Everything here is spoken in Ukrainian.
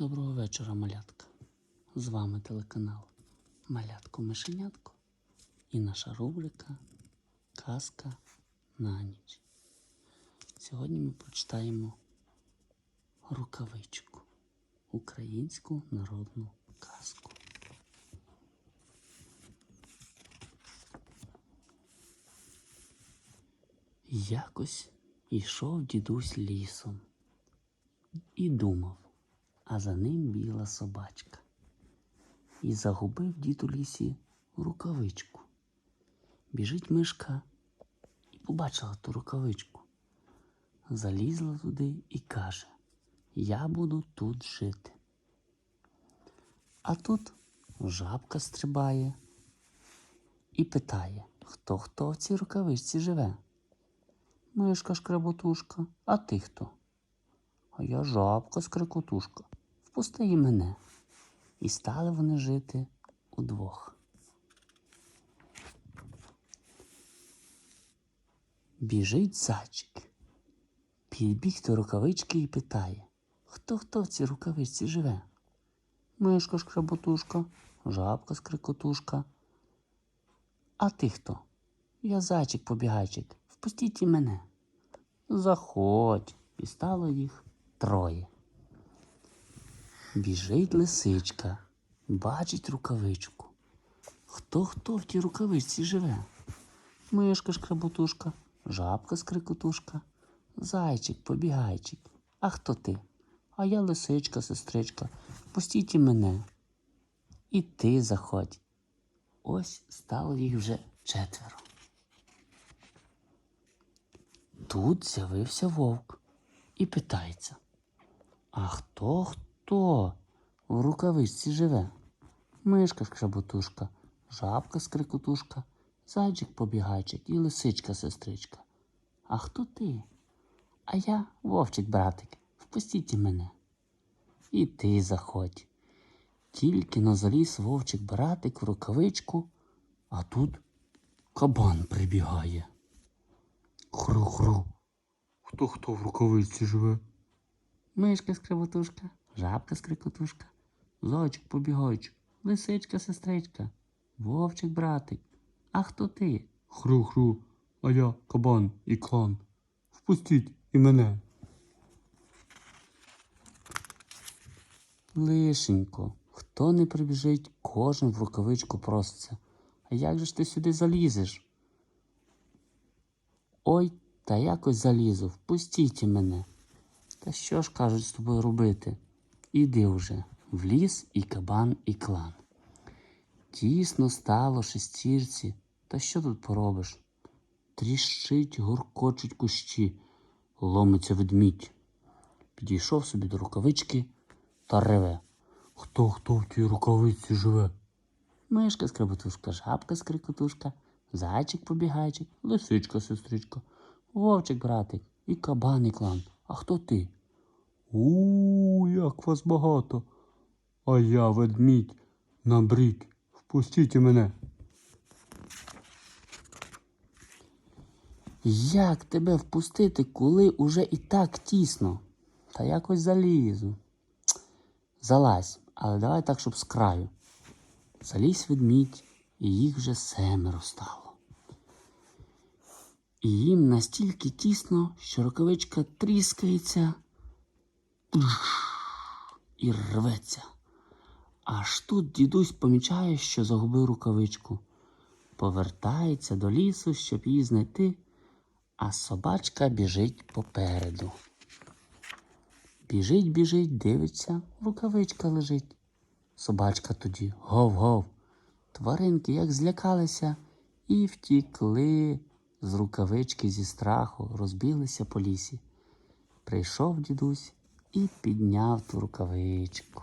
Доброго вечора, малятка. З вами телеканал Малятко Мишенятко і наша рубрика Казка на ніч. Сьогодні ми прочитаємо рукавичку, українську народну казку. Якось йшов дідусь лісом і думав, а за ним біла собачка. І загубив дід у лісі рукавичку. Біжить мишка і побачила ту рукавичку. Залізла туди і каже: Я буду тут жити. А тут жабка стрибає і питає, хто хто в цій рукавичці живе. Мишка шкреботушка, а ти хто? А я жабка скрикотушка. Впусти і мене. І стали вони жити удвох. Біжить зайчик. Підбіг до рукавички і питає, хто хто в цій рукавичці живе? Мишка шкреботушка, жабка скрикотушка. А ти хто? Я зайчик побігайчик. Впустіть і мене. Заходь. І стало їх троє. Біжить лисичка, бачить рукавичку. Хто хто в тій рукавичці живе? Мишка шкреботушка, жабка скрикотушка, зайчик, побігайчик. А хто ти? А я лисичка, сестричка. Пустіть і мене. І ти заходь. Ось стало їх вже четверо. Тут з'явився вовк і питається. А хто хто в рукавичці живе? Мишка шкреботушка, жабка скрикотушка, зайчик побігайчик і лисичка сестричка. А хто ти? А я вовчик братик. Впустіть мене. І ти заходь. Тільки но заліз вовчик братик в рукавичку, а тут кабан прибігає. Хру-хру. Хто хто в рукавичці живе? Мишка скриботушка, жабка скрикотушка, зайчик побігайчик, лисичка сестричка, вовчик братик. А хто ти? Хру-хру, а я кабан і клан. Впустіть і мене. Лишенько, хто не прибіжить, кожен в рукавичку проситься. А як же ж ти сюди залізеш? Ой, та якось залізу, впустіть і мене. Та що ж кажуть з тобою робити? Іди вже в ліс і кабан, і клан. Тісно стало шестірці, та що тут поробиш? Тріщить, гуркочуть кущі, ломиться ведмідь. Підійшов собі до рукавички та реве. Хто хто в тій рукавиці живе? Мишка скрипотушка, жабка скрикотушка, зайчик побігайчик, лисичка сестричка, вовчик братик і кабан і клан. А хто ти? У, як вас багато. А я ведмідь набрід. Впустіть мене. Як тебе впустити, коли уже і так тісно? Та якось залізу. Залазь, але давай так, щоб з краю. Залізь ведмідь, і їх вже семеро стало. І їм настільки тісно, що рукавичка тріскається і рветься. Аж тут дідусь помічає, що загубив рукавичку. Повертається до лісу, щоб її знайти, а собачка біжить попереду. Біжить, біжить, дивиться, рукавичка лежить. Собачка тоді гов-гов. Тваринки як злякалися і втікли з рукавички зі страху, розбіглися по лісі. Прийшов дідусь і підняв ту рукавичку.